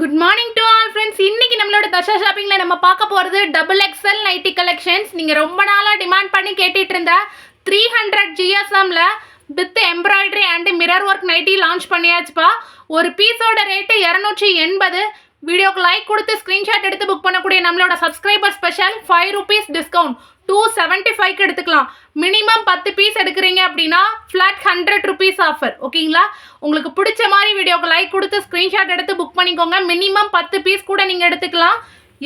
Good morning to all friends இன்னைக்கு நம்மளோட தஷா ஷாப்பிங்கில் நம்ம பார்க்க போகிறது டபுள் எக்ஸ்எல் நைட்டி கலெக்ஷன்ஸ் நீங்கள் ரொம்ப நாளாக டிமாண்ட் பண்ணி கேட்டுட்டு இருந்த three hundred ஜிஎஸ்எம்ல with embroidery and mirror work nighty launch பண்ணியாச்சுப்பா. ஒரு பீஸோட ரேட்டு இரநூற்றி எண்பது. வீடியோக்கு லைக் கொடுத்து ஸ்க்ரீன்ஷாட் எடுத்து புக் பண்ணக்கூடிய நம்மளோட subscriber special five rupees discount two seventy ஃபைவ்க்கு எடுத்துக்கலாம். மினிமம் பத்து பீஸ் எடுக்கிறீங்க அப்படின்னா ஃப்ளாட் ஹண்ட்ரட் ருபீஸ் ஆஃபர் ஓகேங்களா? உங்களுக்கு பிடிச்ச மாதிரி வீடியோக்கு லைக் கொடுத்து ஸ்க்ரீன்ஷாட் எடுத்து புக் பண்ணிக்கோங்க. மினிமம் பத்து பீஸ் கூட நீங்கள் எடுத்துக்கலாம்.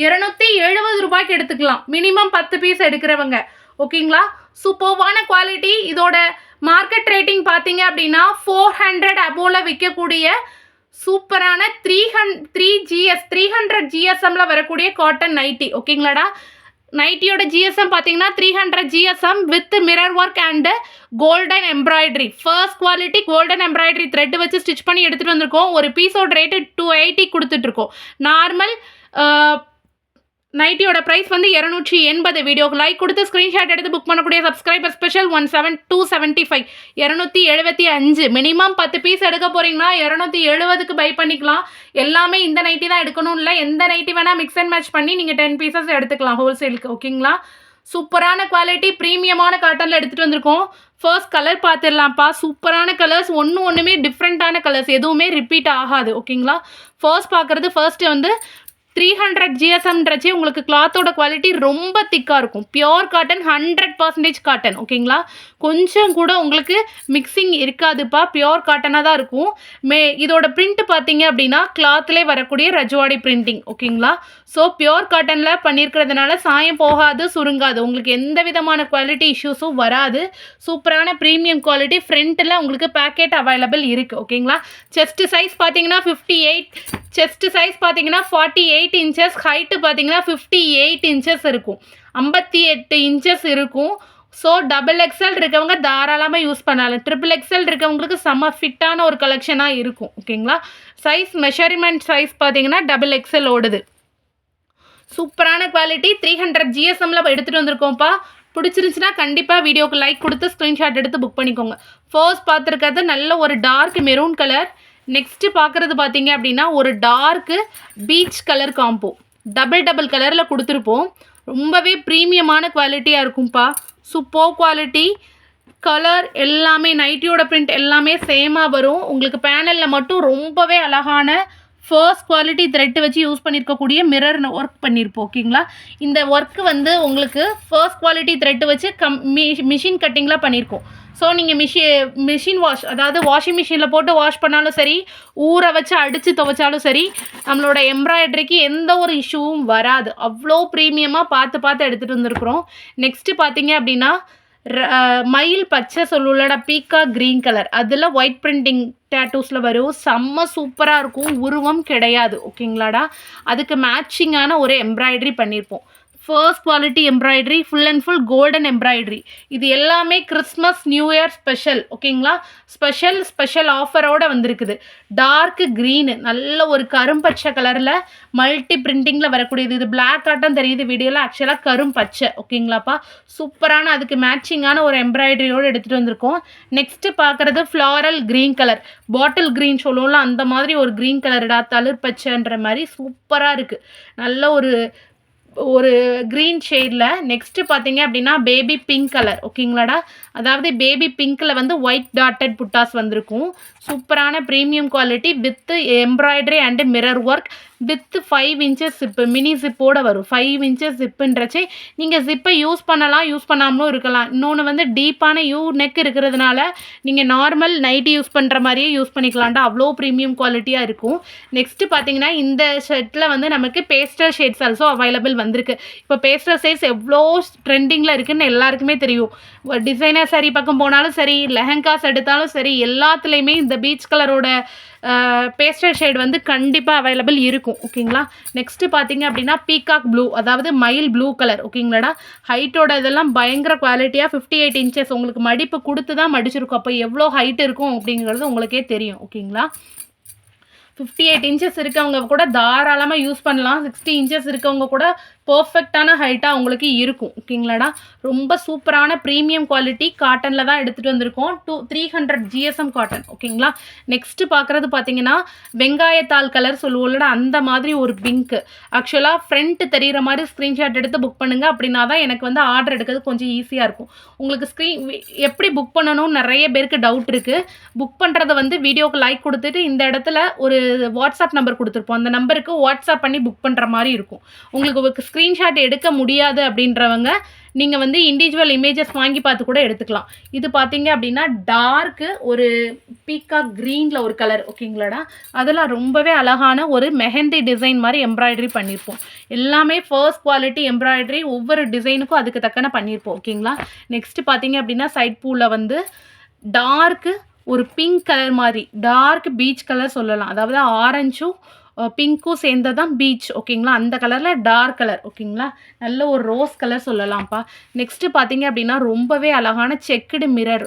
இரநூத்தி எழுபது ரூபாய்க்கு எடுத்துக்கலாம். மினிமம் பத்து பீஸ் எடுக்கிறவங்க. ஓகேங்களா? சூப்பர்வான குவாலிட்டி இதோட மார்க்கெட் ரேட்டிங் பார்த்தீங்க அப்படின்னா ஃபோர் ஹண்ட்ரட் அபோவில் விற்கக்கூடிய சூப்பரான த்ரீ ஹன் three G S three hundred ஜிஎஸ்எம்மில் வரக்கூடிய காட்டன் நைட்டி ஓகேங்களாடா? நைட்டியோட ஜிஎஸ்எம் பார்த்தீங்கன்னா three hundred G S M with mirror work and golden embroidery first quality golden embroidery thread வச்சு ஸ்டிச் பண்ணி எடுத்துகிட்டு வந்திருக்கோம். ஒரு பீஸோட ரேட்டு டூ எயிட்டி கொடுத்துட்ருக்கோம் நார்மல் நைட்டியோட ப்ரைஸ் வந்து இரநூற்றி எண்பது வீடியோக்கு லைக் கொடுத்து ஸ்க்ரீன்ஷாட் எடுத்து புக் பண்ணக்கூடிய subscriber special one seven two seventy five இரநூத்தி எழுபத்தி அஞ்சு. மினிமம் பத்து பீஸ் எடுக்க போகிறீங்கன்னா இரநூத்தி எழுபதுக்கு பை பண்ணிக்கலாம். எல்லாமே இந்த நைட்டி தான் எடுக்கணும் இல்லை. எந்த நைட்டி வேணால் மிக்ஸ் அண்ட் மேட்ச் பண்ணி நீங்கள் டென் பீசஸ் எடுத்துக்கலாம் ஹோல்சேலுக்கு ஓகேங்களா சூப்பரான குவாலிட்டி ப்ரீமியமான காட்டனில் எடுத்துகிட்டு வந்திருக்கோம். ஃபர்ஸ்ட் கலர் பார்த்துடலாம்ப்பா சூப்பரான கலர்ஸ் ஒன்று ஒன்றுமே டிஃப்ரெண்ட்டான கலர்ஸ் எதுவுமே ரிப்பீட் ஆகாது ஓகேங்களா ஃபர்ஸ்ட் பார்க்குறது ஃபர்ஸ்ட் வந்து த்ரீ ஹண்ட்ரட் ஜிஎஸ்எம்ன்றச்சே உங்களுக்கு கிளாத்தோட குவாலிட்டி ரொம்ப திக்காக இருக்கும். Pure cotton hundred percentage cotton ஓகேங்களா கொஞ்சம் கூட உங்களுக்கு மிக்சிங் இருக்காதுப்பா. பியோர் காட்டனாக தான் இருக்கும். மே இதோட பிரிண்ட் பார்த்தீங்க அப்படின்னா கிளாத்லே வரக்கூடிய ரஜுவாடி பிரிண்டிங் ஓகேங்களா ஸோ பியோர் காட்டனில் பண்ணியிருக்கிறதுனால சாயம் போகாது சுருங்காது. உங்களுக்கு எந்த விதமான குவாலிட்டி இஷ்யூஸும் வராது. சூப்பரான ப்ரீமியம் குவாலிட்டி ஃப்ரண்ட்டில் உங்களுக்கு பேக்கெட் அவைலபிள் இருக்குது ஓகேங்களா செஸ்ட் சைஸ் பார்த்தீங்கன்னா ஃபிஃப்டி எயிட் செஸ்ட் சைஸ் பார்த்தீங்கன்னா forty eight eight inches height பார்த்தீங்கன்னா ஃபிஃப்டி எயிட் இன்ச்சஸ் இருக்கும். ஐம்பத்தி எட்டு இன்ச்சஸ் இருக்கும். ஸோ டபுள் எக்ஸல் இருக்கவங்க தாராளமாக யூஸ் பண்ணலாம். ட்ரிபிள் எக்ஸல் இருக்கவங்களுக்கு செம்ம ஃபிட்டான ஒரு கலெக்ஷனாக இருக்கும். ஓகேங்களா சைஸ் மெஷர்மெண்ட் சைஸ் பார்த்தீங்கன்னா டபுள் எக்ஸல் ஓடுது. சூப்பரான குவாலிட்டி த்ரீ ஹண்ட்ரட் ஜிஎஸ்எம்ல எடுத்துகிட்டு வந்திருக்கோம்ப்பா. பிடிச்சிருந்துச்சுன்னா கண்டிப்பாக வீடியோக்கு லைக் கொடுத்து ஸ்க்ரீன்ஷாட் எடுத்து புக் பண்ணிக்கோங்க. ஃபர்ஸ்ட் பார்த்துருக்கிறது நல்ல ஒரு டார்க் மெரூன் கலர் நெக்ஸ்ட்டு பார்க்குறது பார்த்தீங்க அப்படின்னா ஒரு dark peach colour combo double double கலரில் கொடுத்துருப்போம். ரொம்பவே ப்ரீமியமான குவாலிட்டியாக இருக்கும்ப்பா சூப்பர் குவாலிட்டி கலர் எல்லாமே நைட்டியோட பிரிண்ட் எல்லாமே சேமாக வரும். உங்களுக்கு பேனலில் மட்டும் ரொம்பவே அழகான ஃபர்ஸ்ட் குவாலிட்டி த்ரெட்டு வச்சு யூஸ் பண்ணியிருக்கக்கூடிய மிரர் ஒர்க் பண்ணியிருப்போம் ஓகேங்களா? இந்த ஒர்க்கு வந்து உங்களுக்கு ஃபர்ஸ்ட் குவாலிட்டி த்ரெட் வச்சு கம் மிஷின் கட்டிங்கில் பண்ணியிருக்கோம் ஸோ நீங்கள் மிஷி மிஷின் வாஷ் அதாவது வாஷிங் மிஷினில் போட்டு வாஷ் பண்ணாலும் சரி ஊற வச்சு அடித்து துவைச்சாலும் சரி நம்மளோட எம்ப்ராய்டரிக்கு எந்த ஒரு இஷ்யூவும் வராது. அவ்வளோ ப்ரீமியமாக பார்த்து பார்த்து எடுத்துகிட்டு வந்திருக்கிறோம். நெக்ஸ்ட்டு பார்த்தீங்க அப்படின்னா ர- மயில் பச்சை சொல்லுள்ளடா பீக்கா க்ரீன் கலர். அதில் ஒயிட் பிரிண்டிங் டேட்டூஸில் வரும். செம்ம சூப்பராக இருக்கும். உருவம் கிடையாது. ஓகேங்களாடா? அதுக்கு மேட்சிங்கான ஒரு எம்ப்ராய்டரி பண்ணியிருப்போம் first quality embroidery full and full golden embroidery இது எல்லாமே கிறிஸ்மஸ் நியூ இயர் ஸ்பெஷல் ஓகேங்களா ஸ்பெஷல் ஸ்பெஷல் ஆஃபரோடு வந்திருக்குது. டார்க் க்ரீனு நல்ல ஒரு கரும்பச்சை கலரில் மல்டி பிரிண்டிங்கில் வரக்கூடியது. இது பிளாக் ஆட்டம் தெரியுது வீடியோவில் ஆக்சுவலாக கரும்பச்சை ஓகேங்களாப்பா சூப்பரான அதுக்கு மேட்சிங்கான ஒரு எம்ப்ராய்டரியோடு எடுத்துகிட்டு வந்திருக்கோம். நெக்ஸ்ட்டு பார்க்குறது floral green colour bottle green சொல்லுவோம்ல அந்த மாதிரி ஒரு க்ரீன் கலர்டா தளிர் பச்சைன்ற மாதிரி சூப்பராக இருக்குது நல்ல ஒரு ஒரு க்ரீன் ஷேடில் நெக்ஸ்ட்டு பார்த்தீங்க அப்படின்னா பேபி பிங்க் கலர் ஓகேங்களாடா அதாவது பேபி பிங்க்கில் வந்து ஒயிட் டாட்டட் புட்டாஸ் வந்திருக்கும். சூப்பரான premium quality with embroidery and mirror work with five inches zip mini ஜிப்போட வரும். ஃபைவ் இன்ச்சஸ் ஜிப்புன்றச்சே நீங்கள் ஜிப்பை யூஸ் பண்ணலாம் யூஸ் பண்ணாமலும் இருக்கலாம். இன்னொன்று வந்து டீப்பான யூ நெக் இருக்கிறதுனால நீங்கள் நார்மல் நைட்டி யூஸ் பண்ணுற மாதிரியே யூஸ் பண்ணிக்கலாம்டா. அவ்வளோ ப்ரீமியம் குவாலிட்டியாக இருக்கும். நெக்ஸ்ட்டு பார்த்தீங்கன்னா இந்த ஷர்ட்டில் வந்து நமக்கு பேஸ்டல் ஷேட்ஸ் ஆல்சோ அவைலபிள் வந்திருக்கு. இப்போ பேஸ்டல் ஷேட்ஸ் எவ்வளோ ட்ரெண்டிங்கில் இருக்குதுன்னு எல்லாருக்குமே தெரியும். டிசைனர் சரி பக்கம் போனாலும் சரி லெஹங்காஸ் எடுத்தாலும் சரி எல்லாத்துலேயுமே இந்த பீச் கலரோட பேஸ்டல் ஷேட் வந்து கண்டிப்பாக அவைலபிள் இருக்கும் ஓகேங்களா? நெக்ஸ்ட்டு பார்த்தீங்க அப்படின்னா பீகாக் ப்ளூ அதாவது மயில் ப்ளூ கலர் ஓகேங்களாடா? ஹைட்டோட இதெல்லாம் பயங்கர குவாலிட்டியாக ஃபிஃப்டி எயிட் இன்ச்சஸ் உங்களுக்கு மடிப்பு கொடுத்து தான் மடிச்சிருக்கும். அப்போ எவ்வளோ ஹைட் இருக்கும் அப்படிங்கிறது உங்களுக்கே தெரியும் ஓகேங்களா? ஃபிஃப்டி எயிட் இன்ச்சஸ் இருக்கவங்க கூட தாராளமாக யூஸ் பண்ணலாம். சிக்ஸ்டி இன்ச்சஸ் இருக்கவங்க கூட பர்ஃபெக்டான ஹைட்டாக உங்களுக்கு இருக்கும். ஓகேங்களாடா ரொம்ப சூப்பரான ப்ரீமியம் குவாலிட்டி காட்டனில் தான் எடுத்துகிட்டு வந்திருக்கோம். Two three hundred GSM cotton ஓகேங்களா நெக்ஸ்ட்டு பார்க்குறது பார்த்தீங்கன்னா வெங்காயத்தாள் கலர் சொல்லுவோம்லடா அந்த மாதிரி ஒரு பிங்க்கு ஆக்சுவலாக ஃப்ரண்ட்டு தெரிகிற மாதிரி ஸ்க்ரீன்ஷாட் எடுத்து புக் பண்ணுங்கள் அப்படின்னா தான் எனக்கு வந்து ஆர்டர் எடுக்கிறது கொஞ்சம் ஈஸியாக இருக்கும். உங்களுக்கு ஸ்க்ரீன் எப்படி புக் பண்ணணும்னு நிறைய பேருக்கு டவுட் இருக்குது புக் பண்ணுறத வந்து வீடியோக்கு லைக் கொடுத்துட்டு இந்த இடத்துல ஒரு வாட்ஸ்அப் நம்பர் கொடுத்துருப்போம். அந்த நம்பருக்கு வாட்ஸ்அப் பண்ணி புக் பண்ணுற மாதிரி இருக்கும். உங்களுக்கு ஸ்க்ரீன்ஷாட் எடுக்க முடியாது அப்படின்றவங்க நீங்கள் வந்து இண்டிவிஜுவல் இமேஜஸ் வாங்கி பார்த்து கூட எடுத்துக்கலாம். இது பார்த்தீங்க அப்படின்னா டார்க்கு ஒரு பீக்கா க்ரீனில் ஒரு கலர் ஓகேங்களாடா? அதெல்லாம் ரொம்பவே அழகான ஒரு மெஹந்தி டிசைன் மாதிரி எம்ப்ராய்டரி பண்ணியிருப்போம். எல்லாமே ஃபர்ஸ்ட் குவாலிட்டி எம்ப்ராய்டரி ஒவ்வொரு டிசைனுக்கும் அதுக்கு தக்கன பண்ணியிருப்போம் ஓகேங்களா? நெக்ஸ்ட் பார்த்தீங்க அப்படின்னா சைட் பூவில் வந்து டார்க்கு ஒரு பிங்க் கலர் மாதிரி டார்க் பீச் கலர் சொல்லலாம். அதாவது ஆரஞ்சும் பிங்க்கும் சேர்ந்தது தான் பீச் ஓகேங்களா? அந்த கலரில் டார்க் கலர் ஓகேங்களா? நல்ல ஒரு ரோஸ் கலர் சொல்லலாம்ப்பா. நெக்ஸ்ட்டு பார்த்தீங்க அப்படின்னா ரொம்பவே அழகான செக்குடு மிரர்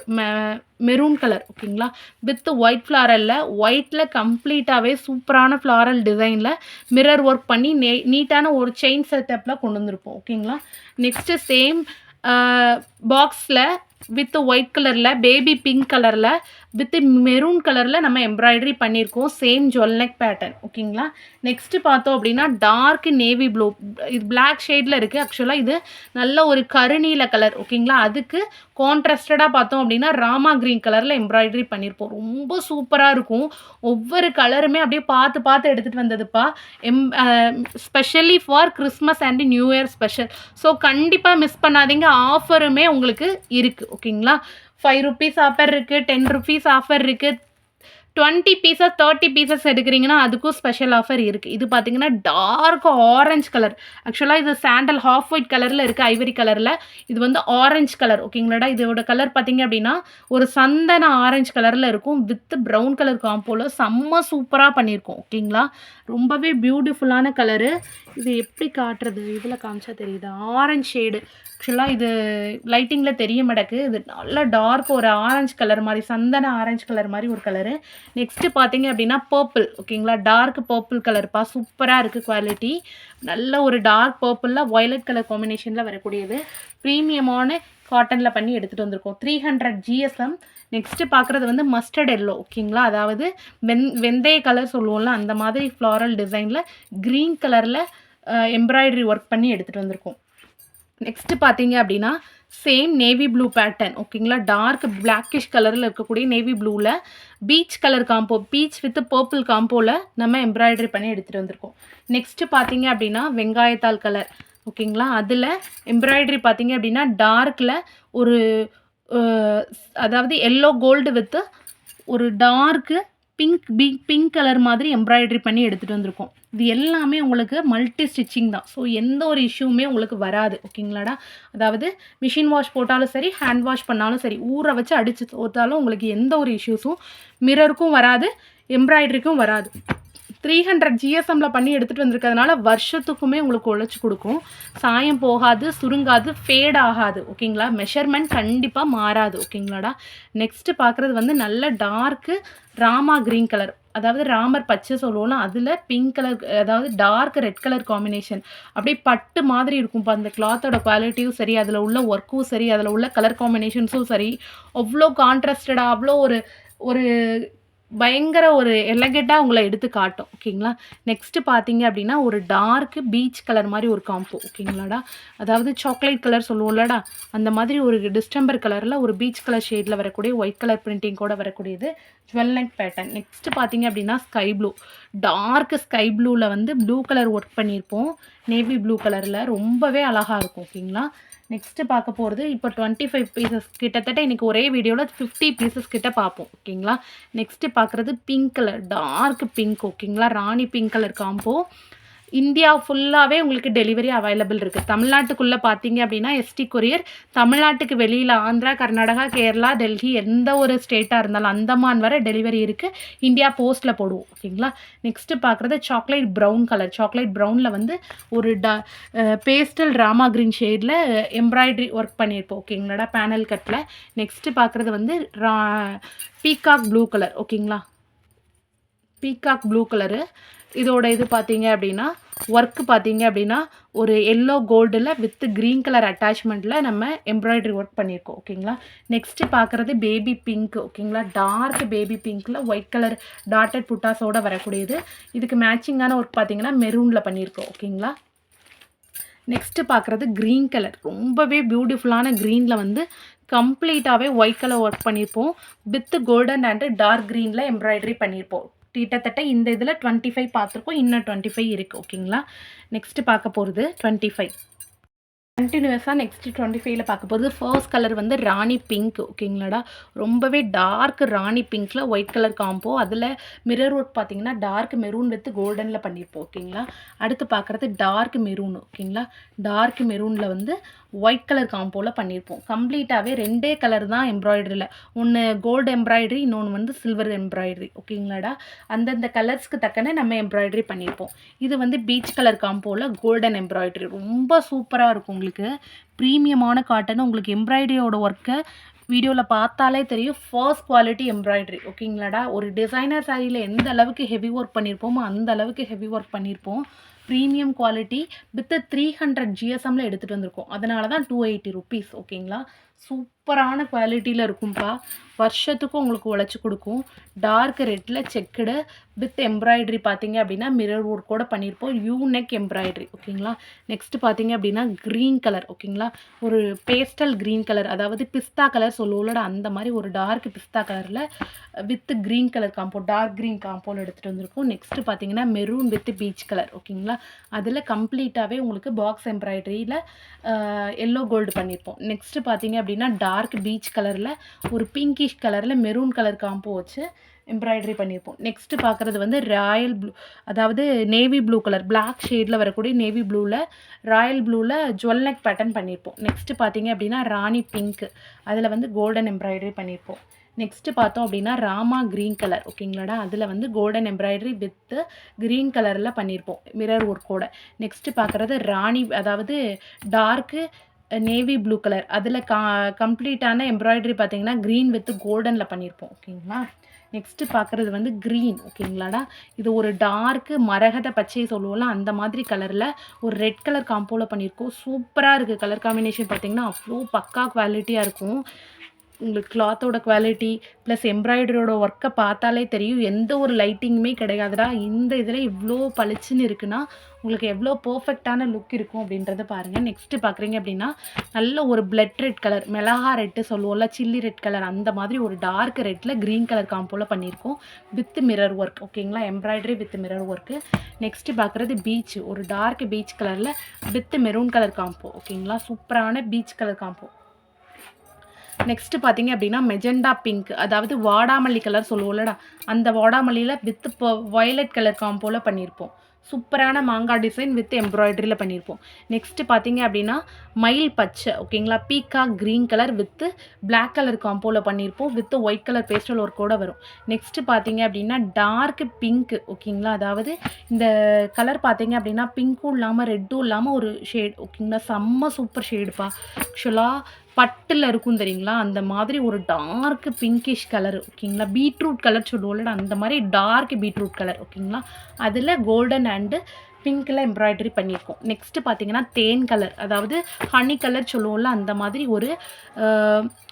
மெரூன் கலர் ஓகேங்களா? வித் ஒயிட் ஃப்ளாரலில் ஒயிட்டில் கம்ப்ளீட்டாகவே சூப்பரான ஃப்ளாரல் டிசைனில் மிரர் ஒர்க் பண்ணி நே நீட்டான ஒரு செயின் செட்டப்பில் கொண்டு வந்திருப்போம் ஓகேங்களா? நெக்ஸ்ட்டு சேம் பாக்ஸில் வித் ஒயிட் கலரில் பேபி பிங்க் கலரில் வித் மெரூன் கலரில் நம்ம எம்ப்ராய்டரி பண்ணியிருக்கோம் சேம் ஜுவல் நெக் பேட்டர்ன் ஓகேங்களா நெக்ஸ்ட்டு பார்த்தோம் அப்படின்னா டார்க் நேவி ப்ளூ இது பிளாக் ஷேடில் இருக்குது ஆக்சுவலாக இது நல்ல ஒரு கருநீல கலர் ஓகேங்களா அதுக்கு கான்ட்ராஸ்டடாக பார்த்தோம் அப்படின்னா ராமா க்ரீன் கலரில் எம்ப்ராய்டரி பண்ணியிருப்போம் ரொம்ப சூப்பராக இருக்கும். ஒவ்வொரு கலருமே அப்படியே பார்த்து பார்த்து எடுத்துகிட்டு வந்ததுப்பா. M specially for Christmas and new year special so கண்டிப்பாக மிஸ் பண்ணாதீங்க. ஆஃபருமே உங்களுக்கு இருக்குது ஓகேங்களா ஃபைவ் ருபீஸ் ஆஃபர் இருக்குது டென் ருபீஸ் ஆஃபர் இருக்குது டுவெண்ட்டி பீசஸ் தேர்ட்டி பீசஸ் எடுக்கிறீங்கன்னா அதுக்கும் ஸ்பெஷல் ஆஃபர் இருக்குது இது பார்த்தீங்கன்னா டார்க் ஆரஞ்ச் கலர் ஆக்சுவலாக இது சாண்டல் ஹாஃப் ஒயிட் கலரில் இருக்குது ஐவரி கலரில் இது வந்து ஆரஞ்ச் கலர் ஓகேங்களாடா இதோட கலர் பார்த்தீங்க அப்படின்னா ஒரு சந்தன ஆரஞ்சு கலரில் இருக்கும். வித் ப்ரௌன் கலர் காம்போவில் செம்ம சூப்பராக பண்ணியிருக்கோம் ஓகேங்களா ரொம்பவே பியூட்டிஃபுல்லான கலரு இது எப்படி காட்டுறது? இதில் காமிச்சா தெரியுது? ஆரஞ்ச் ஷேடு ஆக்சுவலாக இது லைட்டிங்கில் தெரிய மாட்டேக்கு இது நல்லா டார்க் ஒரு ஆரஞ்சு கலர் மாதிரி சந்தன ஆரஞ்சு கலர் மாதிரி ஒரு கலரு நெக்ஸ்ட்டு பார்த்தீங்க அப்படின்னா பர்பிள் ஓகேங்களா? டார்க் பர்பிள் கலர்ப்பா சூப்பராக இருக்குது குவாலிட்டி நல்ல ஒரு டார்க் பர்பிளில் வயலட் கலர் காம்பினேஷனில் வரக்கூடியது. ப்ரீமியமான காட்டனில் பண்ணி எடுத்துகிட்டு வந்திருக்கோம். த்ரீ ஹண்ட்ரட் ஜிஎஸ்எம் நெக்ஸ்ட்டு பார்க்குறது வந்து மஸ்டர்ட் எல்லோ ஓகேங்களா? அதாவது வெந் வெந்தய கலர் சொல்லுவோம்ல அந்த மாதிரி ஃப்ளாரல் டிசைனில் க்ரீன் கலரில் எம்ப்ராய்டரி ஒர்க் பண்ணி எடுத்துகிட்டு வந்திருக்கோம். நெக்ஸ்ட்டு பார்த்தீங்க அப்படின்னா சேம் நேவி ப்ளூ பேட்டர்ன் ஓகேங்களா டார்க் பிளாக்கிஷ் கலரில் இருக்கக்கூடிய நேவி ப்ளூவில் peach colour combo peach with purple காம்போவில் நம்ம எம்ப்ராய்டரி பண்ணி எடுத்துகிட்டு வந்திருக்கோம். நெக்ஸ்ட்டு பார்த்தீங்க அப்படின்னா வெங்காயத்தால் கலர் ஓகேங்களா அதில் எம்ப்ராய்டரி பார்த்தீங்க அப்படின்னா டார்க்கில் ஒரு அதாவது எல்லோ கோல்டு வித்து ஒரு டார்க்கு பிங்க் பி பிங்க் கலர் மாதிரி எம்ப்ராய்டரி பண்ணி எடுத்துகிட்டு வந்திருக்கோம். இது எல்லாமே உங்களுக்கு மல்டி ஸ்டிச்சிங் தான். ஸோ எந்த ஒரு இஷ்யூமே உங்களுக்கு வராது ஓகேங்களாடா? அதாவது மிஷின் வாஷ் போட்டாலும் சரி ஹேண்ட் வாஷ் பண்ணாலும் சரி ஊற வச்சு அடித்து தோத்தாலும் உங்களுக்கு எந்த ஒரு இஷ்யூஸும் மிரருக்கும் வராது எம்ப்ராய்டரிக்கும் வராது. த்ரீ ஹண்ட்ரட் ஜிஎஸ்எம்மில் பண்ணி எடுத்துகிட்டு வந்திருக்கிறதுனால வருஷத்துக்குமே உங்களுக்கு உழைச்சி கொடுக்கும். சாயம் போகாது சுருங்காது ஃபேட் ஆகாது. ஓகேங்களா? மெஷர்மெண்ட் கண்டிப்பாக மாறாது. ஓகேங்களாடா? நெக்ஸ்ட்டு பார்க்குறது வந்து நல்ல டார்க்கு ராமா க்ரீன் கலர் அதாவது ராமர் பச்சை சொல்லுவோம்ல அதில் பிங்க் கலர் அதாவது டார்க் ரெட் கலர் காம்பினேஷன் அப்படியே பட்டு மாதிரி இருக்கும் இப்போ அந்த கிளாத்தோட குவாலிட்டியும் சரி அதில் உள்ள ஒர்க்கும் சரி அதில் உள்ள கலர் காம்பினேஷன்ஸும் சரி. அவ்வளோ கான்ட்ராஸ்டடாக அவ்வளோ ஒரு ஒரு பயங்கர ஒரு எலகெட்டாக உங்களை எடுத்து காட்டும் ஓகேங்களா நெக்ஸ்ட்டு பார்த்தீங்க அப்படின்னா ஒரு டார்க் பீச் கலர் மாதிரி ஒரு காம்போ ஓகேங்களாடா அதாவது சாக்லேட் கலர் சொல்லுவோம்லடா? அந்த மாதிரி ஒரு டிஸ்டம்பர் கலரில் ஒரு பீச் கலர் ஷேடில் வரக்கூடிய ஒயிட் கலர் பிரிண்டிங் கூட வரக்கூடியது ஜுவல் நெக் பேட்டர்ன் நெக்ஸ்ட்டு பார்த்தீங்க அப்படின்னா ஸ்கை ப்ளூ டார்க் ஸ்கை ப்ளூவில் வந்து ப்ளூ கலர் ஒர்க் பண்ணியிருப்போம். நேவி ப்ளூ கலரில் ரொம்பவே அழகாக இருக்கும் ஓகேங்களா நெக்ஸ்ட்டு பார்க்க போகிறது இப்போ டுவெண்ட்டி ஃபைவ் பீசஸ் கிட்டத்தட்ட இன்றைக்கி ஒரே வீடியோவில் ஃபிஃப்டி பீசஸ் கிட்ட பார்ப்போம் ஓகேங்களா நெக்ஸ்ட்டு பார்க்குறது பிங்க் கலர் டார்க் பிங்க் ஓகேங்களா ராணி பிங்க் கலர் காம்போ இந்தியா ஃபுல்லாகவே உங்களுக்கு டெலிவரி அவைலபிள் இருக்குது தமிழ்நாட்டுக்குள்ளே பார்த்தீங்க அப்படின்னா எஸ்டி கொரியர் தமிழ்நாட்டுக்கு வெளியில் ஆந்திரா கர்நாடகா கேரளா டெல்லி எந்த ஒரு ஸ்டேட்டாக இருந்தாலும் அந்தமான் வரை டெலிவரி இருக்குது இந்தியா போஸ்ட்டில் போடுவோம். ஓகேங்களா நெக்ஸ்ட்டு பார்க்குறது சாக்லேட் ப்ரௌன் கலர் சாக்லேட் ப்ரௌனில் வந்து ஒரு ட பேஸ்டல் ராமா க்ரீன் ஷேடில் எம்ப்ராய்டரி ஒர்க் பண்ணியிருப்போம். ஓகேங்களாடா பேனல் கட்டில் நெக்ஸ்ட்டு பார்க்குறது வந்து ரா பீகாக் ப்ளூ கலர் ஓகேங்களா பீகாக் ப்ளூ கலரு இதோட இது பார்த்தீங்க அப்படின்னா ஒர்க்கு பார்த்தீங்க அப்படின்னா ஒரு எல்லோ கோல்டில் வித் க்ரீன் கலர் அட்டாச்மெண்ட்டில் நம்ம எம்ப்ராய்டரி ஒர்க் பண்ணியிருக்கோம் ஓகேங்களா நெக்ஸ்ட்டு பார்க்குறது பேபி பிங்க் ஓகேங்களா டார்க் பேபி பிங்க்கில் ஒயிட் கலர் டாட்டட் புட்டாஸோட வரக்கூடியது. இதுக்கு மேட்சிங்கான ஒர்க் பார்த்தீங்கன்னா மெரூனில் பண்ணியிருக்கோம் ஓகேங்களா நெக்ஸ்ட்டு பார்க்குறது க்ரீன் கலர் ரொம்பவே பியூட்டிஃபுல்லான க்ரீனில் வந்து கம்ப்ளீட்டாகவே ஒயிட் கலர் ஒர்க் பண்ணியிருப்போம். வித் கோல்டன் அண்டு டார்க் க்ரீனில் எம்ப்ராய்டரி பண்ணியிருப்போம். கிட்டத்தட்ட இந்த இதில் டுவெண்ட்டி ஃபைவ் பார்த்துருக்கோம். இன்னும் டுவெண்ட்டி ஃபைவ் இருக்குது ஓகேங்களா? நெக்ஸ்ட்டு பார்க்க போகிறது டுவெண்ட்டி ஃபைவ் கண்டினியூஸாக நெக்ஸ்ட் டுவெண்ட்டி ஃபைவ்ல பார்க்க போகிறது ஃபர்ஸ்ட் கலர் வந்து ராணி பிங்க் ஓகேங்களாடா? ரொம்பவே டார்க் ராணி பிங்க்கில் ஒயிட் கலர் காம்போ அதில் மிரர் ஒர்க் பார்த்தீங்கன்னா டார்க் மெரூன் வித் கோல்டனில் பண்ணியிருப்போம். ஓகேங்களா? அடுத்து பார்க்குறது டார்க் மெரூன் ஓகேங்களா? டார்க் மெரூனில் வந்து ஒயிட் கலர் காம்போவில் பண்ணியிருப்போம் கம்ப்ளீட்டாகவே ரெண்டே கலர் தான் எம்ப்ராய்டரியில் ஒன்று கோல்டு எம்ப்ராய்டரி இன்னொன்று வந்து சில்வர் எம்ப்ராய்டரி ஓகேங்களாடா அந்தந்த கலர்ஸ்க்கு தக்கன நம்ம எம்ப்ராய்டரி பண்ணியிருப்போம் இது வந்து பீச் கலர் காம்போவில் கோல்டன் எம்ப்ராய்டரி ரொம்ப சூப்பராக இருக்கும் உங்களுக்கு. ப்ரீமியமான காட்டன் உங்களுக்கு எம்ப்ராய்டரியோட ஒர்க்கை வீடியோவில் பார்த்தாலே தெரியும். ஃபர்ஸ்ட் குவாலிட்டி எம்ப்ராய்டரி ஓகேங்களாடா ஒரு டிசைனர் சாரியில் எந்த அளவுக்கு ஹெவி ஒர்க் பண்ணியிருப்போமோ அந்த அளவுக்கு ஹெவி ஒர்க் பண்ணியிருப்போம் premium quality with three hundred ஜிஎஸ்எம்மில் எடுத்துகிட்டு வந்திருக்கோம். அதனால தான் டூ எயிட்டி ருபீஸ் ஓகேங்களா சூப்பரான குவாலிட்டியில் இருக்கும்ப்பா வருஷத்துக்கும் உங்களுக்கு உழைச்சி கொடுக்கும். டார்க் ரெட்டில் செக்குடு வித் எம்ப்ராய்டரி பார்த்தீங்க அப்படின்னா மிரர் ஒர்க் கூட பண்ணியிருப்போம் யூ நெக் எம்ப்ராய்டரி ஓகேங்களா? நெக்ஸ்ட் பார்த்தீங்க அப்படின்னா க்ரீன் கலர் ஓகேங்களா? ஒரு பேஸ்டல் க்ரீன் கலர் அதாவது பிஸ்தா கலர் சொல்லுவோட அந்த மாதிரி ஒரு டார்க் பிஸ்தா கலரில் with green colour combo dark green காம்போல எடுத்துகிட்டு வந்திருக்கோம். நெக்ஸ்ட் பார்த்தீங்கன்னா மெரூன் வித் பீச் கலர் ஓகேங்களா? அதில் கம்ப்ளீட்டாகவே உங்களுக்கு பாக்ஸ் எம்ப்ராய்டரியில் எல்லோ கோல்டு பண்ணியிருப்போம் நெக்ஸ்ட் பார்த்தீங்க அப்படின்னா டார்க் டார்க் பீச் கலரில் ஒரு பிங்கிஷ் கலரில் மெரூன் கலர் காம்போ வச்சு எம்ப்ராய்டரி பண்ணியிருப்போம். நெக்ஸ்ட்டு பார்க்குறது வந்து ராயல் ப்ளூ அதாவது நேவி ப்ளூ கலர் பிளாக் ஷேடில் வரக்கூடிய நேவி ப்ளூவில் ராயல் ப்ளூவில் ஜுவல் நெக் பேட்டர்ன் பண்ணியிருப்போம். நெக்ஸ்ட்டு பார்த்தீங்க அப்படின்னா ராணி பிங்க்கு அதில் வந்து கோல்டன் எம்ப்ராய்டரி பண்ணியிருப்போம். நெக்ஸ்ட்டு பார்த்தோம் அப்படின்னா ராமா க்ரீன் கலர் ஓகேங்களாடா? அதில் வந்து கோல்டன் எம்ப்ராய்டரி வித்து க்ரீன் கலரில் பண்ணியிருப்போம் மிரர் ஒர்க்கோட நெக்ஸ்ட்டு பார்க்குறது ராணி அதாவது டார்க்கு நேவி ப்ளூ கலர் அதில் கா கம்ப்ளீட்டான எம்ப்ராய்டரி பார்த்தீங்கன்னா க்ரீன் வித் கோல்டனில் பண்ணியிருப்போம் ஓகேங்களா? நெக்ஸ்ட்டு பார்க்குறது வந்து க்ரீன் ஓகேங்களாடா? இது ஒரு டார்க்கு மரகத பச்சை சொல்லுவோம்ல அந்த மாதிரி கலரில் ஒரு ரெட் கலர் காம்போவில் பண்ணியிருக்கோம் சூப்பராக இருக்குது கலர் காம்பினேஷன் பார்த்தீங்கன்னா அவ்வளோ பக்கா குவாலிட்டியாக இருக்கும். உங்களுக்கு கிளாத்தோட குவாலிட்டி ப்ளஸ் எம்ப்ராய்டரியோட ஒர்க்கை பார்த்தாலே தெரியும். எந்த ஒரு லைட்டிங்குமே கிடையாதுடா. இந்த இதில் இவ்வளோ பளிச்சுன்னு இருக்குன்னா உங்களுக்கு எவ்வளோ பர்ஃபெக்டான லுக் இருக்கும் அப்படின்றத பாருங்கள் நெக்ஸ்ட்டு பார்க்குறீங்க அப்படின்னா நல்ல ஒரு பிளட் ரெட் கலர் மிளகா ரெட்டு சொல்லுவோம்ல சில்லி ரெட் கலர் அந்த மாதிரி ஒரு டார்க் ரெட்டில் க்ரீன் கலர் காம்போவில் பண்ணியிருக்கோம். வித் மிரர் ஒர்க் ஓகேங்களா embroidery with mirror work next பார்க்குறது பீச் ஒரு டார்க் பீச் கலரில் வித் மெரூன் கலர் காம்போ ஓகேங்களா சூப்பரான பீச் கலர் காம்போ நெக்ஸ்ட்டு பார்த்தீங்க அப்படின்னா மெஜெண்டா பிங்க் அதாவது வாடாமல்லி கலர் சொல்லுவோம்லடா அந்த வாடாமல்லியில் வித் இப்போ வயலட் கலர் காம்போவில் பண்ணியிருப்போம் சூப்பரான மாங்காய் டிசைன் வித் எம்ப்ராய்டரியில் பண்ணியிருப்போம் நெக்ஸ்ட்டு பார்த்தீங்க அப்படின்னா மயில் பச்சை ஓகேங்களா peacock green colour with black colour காம்போவில் பண்ணியிருப்போம் வித்து ஒயிட் கலர் பேஸ்டல் ஒர்க்கோட வரும். நெக்ஸ்ட்டு பார்த்தீங்க அப்படின்னா டார்க் பிங்க் ஓகேங்களா அதாவது இந்த கலர் பார்த்தீங்க அப்படின்னா பிங்க்கும் இல்லாமல் ரெட்டும் இல்லாமல் ஒரு ஷேட் ஓகேங்களா செம்ம சூப்பர் ஷேடுப்பா ஆக்சுவலாக பட்டில் இருக்கும் தெரியுங்களா? அந்த மாதிரி ஒரு டார்க் பிங்கிஷ் கலர் ஓகேங்களா? பீட்ரூட் கலர் சொல்லுவோம்ல அந்த மாதிரி டார்க் பீட்ரூட் கலர் ஓகேங்களா? அதில் கோல்டன் அண்டு பிங்க்கில் எம்ப்ராய்டரி பண்ணியிருக்கோம். நெக்ஸ்ட்டு பார்த்தீங்கன்னா தேன் கலர். அதாவது ஹனி கலர் சொல்லுவோம்ல அந்த மாதிரி ஒரு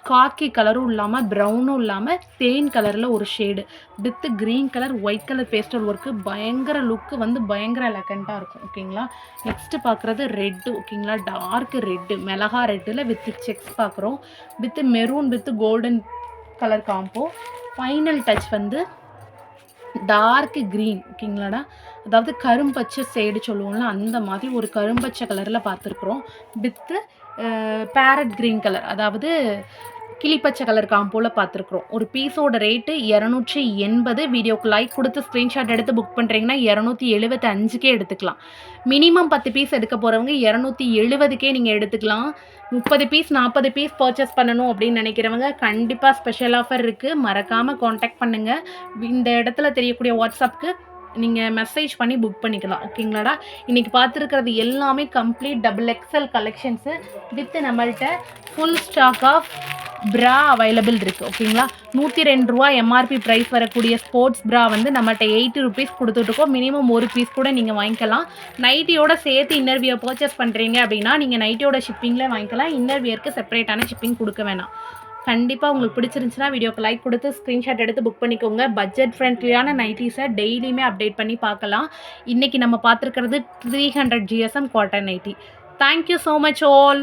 காக்கி கலரும் இல்லாமல் ப்ரௌனும் இல்லாமல் தேன் கலரில் ஒரு shade. With green colour white colour pastel work பயங்கர லுக்கு வந்து பயங்கர எலகண்ட்டாக இருக்கும். ஓகேங்களா நெக்ஸ்ட்டு பார்க்குறது ரெட்டு ஓகேங்களா டார்க் ரெட்டு மிளகா ரெட்டில் வித் செக்ஸ் பார்க்குறோம். With maroon with golden colour combo final touch வந்து டார்க் க்ரீன் ஓகேங்களாடா? அதாவது கரும்பச்சை சைடு சொல்லுவோம்ல அந்த மாதிரி ஒரு கரும்பச்சை கலரில் பார்த்துருக்குறோம். வித்து பேரட் க்ரீன் கலர் அதாவது கிளிப்பச்சை கலர் காம்போவில் பார்த்துருக்குறோம் ஒரு பீஸோட ரேட்டு இரநூற்றி எண்பது வீடியோக்கு லைக் கொடுத்து ஸ்க்ரீன்ஷாட் எடுத்து புக் பண்ணுறீங்கன்னா இரநூத்தி எழுபத்தி அஞ்சுக்கே எடுத்துக்கலாம். மினிமம் பத்து பீஸ் எடுக்க போகிறவங்க இரநூத்தி எழுபதுக்கே நீங்கள் எடுத்துக்கலாம். முப்பது பீஸ் நாற்பது பீஸ் பர்ச்சேஸ் பண்ணணும் அப்படின்னு நினைக்கிறவங்க கண்டிப்பாக ஸ்பெஷல் ஆஃபர் இருக்குது மறக்காமல் காண்டாக்ட் பண்ணுங்கள் இந்த இடத்துல தெரியக்கூடிய வாட்ஸ்அப்புக்கு நீங்கள் மெசேஜ் பண்ணி புக் பண்ணிக்கலாம். ஓகேங்களாடா இன்றைக்கி பார்த்துருக்கிறது எல்லாமே complete double XL collections with நம்மள்கிட்ட full stock of bra available இருக்குது ஓகேங்களா நூற்றி ரெண்டு ரூபா எம்ஆர்பி ப்ரைஸ் வரக்கூடிய ஸ்போர்ட்ஸ் ப்ரா வந்து நம்மகிட்ட எயிட்டி ருபீஸ் கொடுத்துட்ருக்கோம். மினிமம் ஒரு பீஸ் கூட நீங்கள் வாங்கிக்கலாம். நைட்டியோட சேர்த்து இன்னர்வியை பர்ச்சேஸ் பண்ணுறீங்க அப்படின்னா நீங்கள் நைட்டியோட ஷிப்பிங்கில் வாங்கிக்கலாம். இன்னர்வியருக்கு செப்பரேட்டான ஷிப்பிங் கொடுக்க வேணாம். கண்டிப்பாக உங்களுக்கு பிடிச்சிருந்துச்சுன்னா வீடியோக்கு லைக் கொடுத்து ஸ்க்ரீன்ஷாட் எடுத்து புக் பண்ணிக்கோங்க. பட்ஜெட் ஃப்ரெண்ட்லியான நைட்டிஸை டெய்லியுமே அப்டேட் பண்ணி பார்க்கலாம். இன்றைக்கி நம்ம பார்த்துருக்கிறது three hundred GSM cotton nighty thank you so much all